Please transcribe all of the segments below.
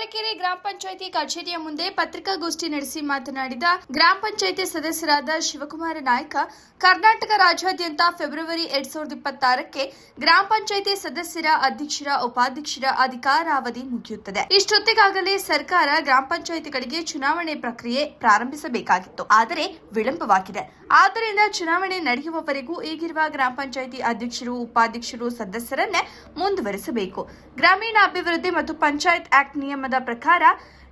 ತಾವರೆಕೆರೆ ಗ್ರಾಮ ಪಂಚಾಯಿತಿ ಕಚೇರಿಯ ಮುಂದೆ ಪತ್ರಿಕಾಗೋಷ್ಠಿ ನಡೆಸಿ ಮಾತನಾಡಿದ ಗ್ರಾಮ ಪಂಚಾಯಿತಿ ಸದಸ್ಯರಾದ ಶಿವಕುಮಾರ ನಾಯ್ಕ, ಕರ್ನಾಟಕ ರಾಜ್ಯಾದ್ಯಂತ ಫೆಬ್ರವರಿ ಎರಡ್ ಸಾವಿರದ ಇಪ್ಪತ್ತಾರಕ್ಕೆ ಗ್ರಾಮ ಪಂಚಾಯಿತಿ ಸದಸ್ಯರ ಅಧ್ಯಕ್ಷರ, ಉಪಾಧ್ಯಕ್ಷರ ಅಧಿಕಾರಾವಧಿ ಮುಗಿಯುತ್ತದೆ. ಇಷ್ಟೊತ್ತಿಗಾಗಲೇ ಸರ್ಕಾರ ಗ್ರಾಮ ಪಂಚಾಯಿತಿಗಳಿಗೆ ಚುನಾವಣೆ ಪ್ರಕ್ರಿಯೆ ಪ್ರಾರಂಭಿಸಬೇಕಾಗಿತ್ತು. ಆದರೆ ವಿಳಂಬವಾಗಿದೆ. ಆದ್ದರಿಂದ ಚುನಾವಣೆ ನಡೆಯುವವರೆಗೂ ಈಗಿರುವ ಗ್ರಾಮ ಪಂಚಾಯಿತಿ ಅಧ್ಯಕ್ಷರು, ಉಪಾಧ್ಯಕ್ಷರು, ಸದಸ್ಯರನ್ನೇ ಮುಂದುವರಿಸಬೇಕು. ಗ್ರಾಮೀಣ ಅಭಿವೃದ್ಧಿ ಮತ್ತು ಪಂಚಾಯತ್ ಆಕ್ಟ್ ನಿಯಮದ ಪ್ರಕಾರ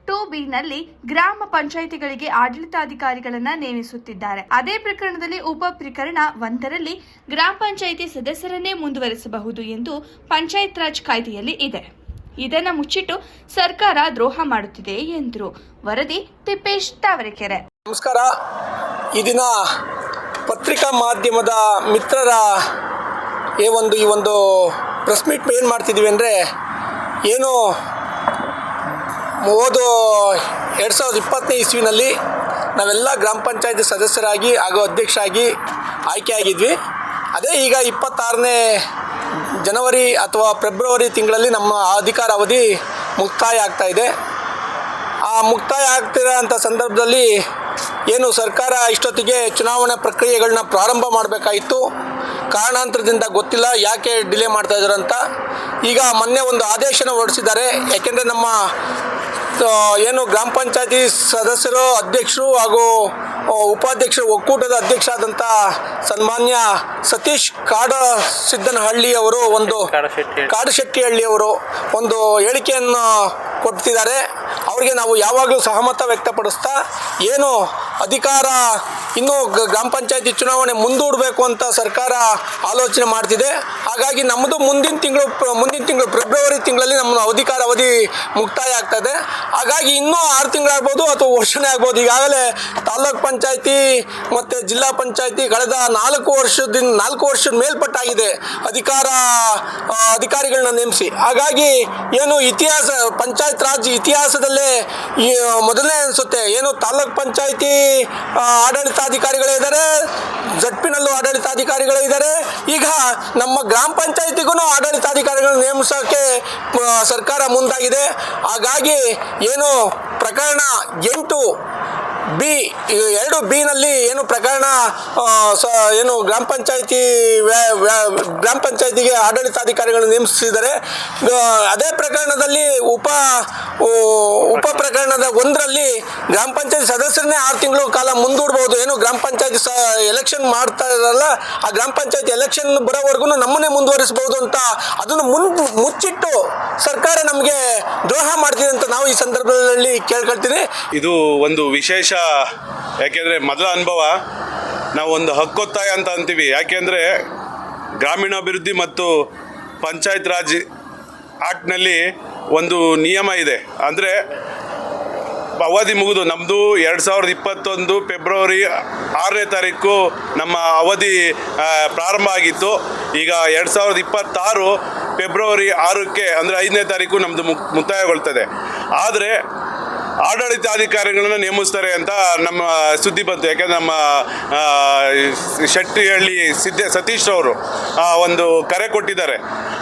ಟು ಬಿ ನಲ್ಲಿ ಗ್ರಾಮ ಪಂಚಾಯಿತಿಗಳಿಗೆ ಆಡಳಿತಾಧಿಕಾರಿಗಳನ್ನ ನೇಮಿಸುತ್ತಿದ್ದಾರೆ. ಅದೇ ಪ್ರಕರಣದಲ್ಲಿ ಉಪ ಪ್ರಕರಣ ಒಂದರಲ್ಲಿ ಗ್ರಾಮ ಪಂಚಾಯಿತಿ ಸದಸ್ಯರನ್ನೇ ಮುಂದುವರಿಸಬಹುದು ಎಂದು ಪಂಚಾಯತ್ ರಾಜ್ ಕಾಯ್ದೆಯಲ್ಲಿ ಇದೆ. ಇದನ್ನು ಮುಚ್ಚಿಟ್ಟು ಸರ್ಕಾರ ದ್ರೋಹ ಮಾಡುತ್ತಿದೆ ಎಂದರು. ವರದಿ ತಿಪ್ಪೇಶ್ ತಾವರೆಕೆರೆ. ನಮಸ್ಕಾರ. ಈ ದಿನ ಪತ್ರಿಕಾ ಮಾಧ್ಯಮದ ಮಿತ್ರರ ಈ ಒಂದು ಈ ಒಂದು ಪ್ರೆಸ್ ಮೀಟ್ ಏನು ಮಾಡ್ತಿದ್ದೀವಿ ಅಂದರೆ ಏನು ಹೋದು ಎರಡು ಸಾವಿರದ ಇಪ್ಪತ್ತನೇ ಇಸ್ವಿನಲ್ಲಿ ನಾವೆಲ್ಲ ಗ್ರಾಮ ಪಂಚಾಯತಿ ಸದಸ್ಯರಾಗಿ ಹಾಗೂ ಅಧ್ಯಕ್ಷ ಆಗಿ ಆಯ್ಕೆಯಾಗಿದ್ವಿ. ಅದೇ ಈಗ ಇಪ್ಪತ್ತಾರನೇ ಜನವರಿ ಅಥವಾ ಫೆಬ್ರವರಿ ತಿಂಗಳಲ್ಲಿ ನಮ್ಮ ಅಧಿಕಾರ ಅವಧಿ ಮುಕ್ತಾಯ ಆಗ್ತಾ ಇದೆ. ಆ ಮುಕ್ತಾಯ ಆಗ್ತಿರೋಂಥ ಸಂದರ್ಭದಲ್ಲಿ ಏನು ಸರ್ಕಾರ ಇಷ್ಟೊತ್ತಿಗೆ ಚುನಾವಣಾ ಪ್ರಕ್ರಿಯೆಗಳನ್ನ ಪ್ರಾರಂಭ ಮಾಡಬೇಕಾಯಿತು. ಕಾರಣಾಂತರದಿಂದ ಗೊತ್ತಿಲ್ಲ, ಯಾಕೆ ಡಿಲೇ ಮಾಡ್ತಾ ಅಂತ ಈಗ ಮೊನ್ನೆ ಒಂದು ಆದೇಶನ ಹೊರಡಿಸಿದ್ದಾರೆ. ಯಾಕೆಂದರೆ ನಮ್ಮ ಏನು ಗ್ರಾಮ ಪಂಚಾಯತಿ ಸದಸ್ಯರು ಅಧ್ಯಕ್ಷರು ಹಾಗೂ ಉಪಾಧ್ಯಕ್ಷರು ಒಕ್ಕೂಟದ ಅಧ್ಯಕ್ಷ ಆದಂಥ ಸನ್ಮಾನ್ಯ ಸತೀಶ್ ಕಾಡ ಸಿದ್ದನಹಳ್ಳಿ ಅವರು ಒಂದು ಕಾಡಶೆಟ್ಟಿಹಳ್ಳಿಯವರು ಒಂದು ಹೇಳಿಕೆಯನ್ನು ಕೊಡ್ತಿದ್ದಾರೆ. ಅವರಿಗೆ ನಾವು ಯಾವಾಗಲೂ ಸಹಮತ ವ್ಯಕ್ತಪಡಿಸ್ತಾ ಏನು ಅಧಿಕಾರ ಇನ್ನೂ ಗ್ರಾಮ ಪಂಚಾಯತಿ ಚುನಾವಣೆ ಮುಂದೂಡಬೇಕು ಅಂತ ಸರ್ಕಾರ ಆಲೋಚನೆ ಮಾಡ್ತಿದೆ. ಹಾಗಾಗಿ ನಮ್ಮದು ಮುಂದಿನ ತಿಂಗಳು ಮುಂದಿನ ತಿಂಗಳು ಫೆಬ್ರವರಿ ತಿಂಗಳಲ್ಲಿ ನಮ್ಮ ಅಧಿಕಾರ ಅವಧಿ ಮುಕ್ತಾಯ ಆಗ್ತದೆ. ಹಾಗಾಗಿ ಇನ್ನೂ ಆರು ತಿಂಗಳಾಗ್ಬೋದು ಅಥವಾ ವರ್ಷನೇ ಆಗ್ಬೋದು. ಈಗಾಗಲೇ ತಾಲ್ಲೂಕ್ ಪಂಚಾಯತಿ ಮತ್ತು ಜಿಲ್ಲಾ ಪಂಚಾಯತಿ ಕಳೆದ ನಾಲ್ಕು ವರ್ಷದಿಂದ ನಾಲ್ಕು ವರ್ಷದ ಮೇಲ್ಪಟ್ಟಾಗಿದೆ ಅಧಿಕಾರ ಅಧಿಕಾರಿಗಳನ್ನ ನೇಮಿಸಿ. ಹಾಗಾಗಿ ಏನು ಇತಿಹಾಸ, ಪಂಚಾಯತ್ ರಾಜ್ ಇತಿಹಾಸದಲ್ಲೇ ಮೊದಲನೇ ಅನಿಸುತ್ತೆ ಏನು ತಾಲ್ಲೂಕ್ ಪಂಚಾಯತಿ ಆಡಳಿತಾಧಿಕಾರಿಗಳೇ ಇದ್ದಾರೆ, ಜಡ್ಪಿನಲ್ಲೂ ಆಡಳಿತಾಧಿಕಾರಿಗಳೇ ಇದ್ದಾರೆ. ಈಗ ನಮ್ಮ ಗ್ರಾಮ ಪಂಚಾಯತಿಗೂ ಆಡಳಿತಾಧಿಕಾರಿಗಳನ್ನು ನೇಮಿಸೋಕ್ಕೆ ಸರ್ಕಾರ ಮುಂದಾಗಿದೆ. ಹಾಗಾಗಿ ಏನು ಪ್ರಕರಣ ಎಂಟು ಬಿ ಎರಡು ಬಿ ನಲ್ಲಿ ಏನು ಪ್ರಕರಣ ಏನು ಗ್ರಾಮ ಪಂಚಾಯತಿ ಗ್ರಾಮ ಪಂಚಾಯತಿಗೆ ಆಡಳಿತಾಧಿಕಾರಿಗಳನ್ನು ನೇಮಿಸಿದರೆ ಅದೇ ಪ್ರಕರಣದಲ್ಲಿ ಉಪ ಉಪ ಪ್ರಕರಣದ ಒಂದರಲ್ಲಿ ಗ್ರಾಮ ಪಂಚಾಯತಿ ಸದಸ್ಯರನ್ನೇ ಆರು ತಿಂಗಳು ಕಾಲ ಮುಂದೂಡಬಹುದು ಏನು ಗ್ರಾಮ ಪಂಚಾಯತಿ ಸ ಎಲೆಕ್ಷನ್ ಮಾಡ್ತಾ ಇರಲ್ಲ, ಆ ಗ್ರಾಮ ಪಂಚಾಯತಿ ಎಲೆಕ್ಷನ್ ಬರೋವರೆಗೂ ನಮ್ಮನ್ನೇ ಮುಂದುವರಿಸಬಹುದು ಅಂತ ಅದನ್ನು ಮುನ್, ಮುಚ್ಚಿಟ್ಟು ಸರ್ಕಾರ ನಮಗೆ ದ್ರೋಹ ಮಾಡ್ತಿದೆ ಅಂತ ನಾವು ಈ ಸಂದರ್ಭದಲ್ಲಿ ಕೇಳ್ಕೊಳ್ತೀನಿ. ಇದು ಒಂದು ವಿಶೇಷ ಯಾಕೆಂದರೆ ಮೊದಲ ಅನುಭವ, ನಾವು ಒಂದು ಹಕ್ಕೊತ್ತಾಯ ಅಂತ ಅಂತೀವಿ. ಯಾಕೆಂದರೆ ಗ್ರಾಮೀಣಾಭಿವೃದ್ಧಿ ಮತ್ತು ಪಂಚಾಯತ್ ರಾಜ್ ಆಕ್ಟ್ನಲ್ಲಿ ಒಂದು ನಿಯಮ ಇದೆ. ಅಂದರೆ ಅವಧಿ ಮುಗಿದು ನಮ್ಮದು ಎರಡು ಸಾವಿರದ ಇಪ್ಪತ್ತೊಂದು ಫೆಬ್ರವರಿ ಆರನೇ ತಾರೀಕು ನಮ್ಮ ಅವಧಿ ಪ್ರಾರಂಭ ಆಗಿತ್ತು. ಈಗ ಎರಡು ಸಾವಿರದ ಇಪ್ಪತ್ತಾರು ಫೆಬ್ರವರಿ ಆರಕ್ಕೆ, ಅಂದರೆ ಐದನೇ ತಾರೀಕು ನಮ್ಮದು ಮುಕ್ ಮುಕ್ತಾಯಗೊಳ್ತದೆ. ಆದರೆ ಆಡಳಿತಾಧಿಕಾರಿಗಳನ್ನ ನೇಮಿಸ್ತಾರೆ ಅಂತ ನಮ್ಮ ಸುದ್ದಿ ಬಂತು. ಯಾಕೆಂದ್ರೆ ನಮ್ಮ ಶೆಟ್ಟಿಹಳ್ಳಿ ಸಿದ್ದೆ ಸತೀಶ್ ಅವರು ಒಂದು ಕರೆ ಕೊಟ್ಟಿದ್ದಾರೆ.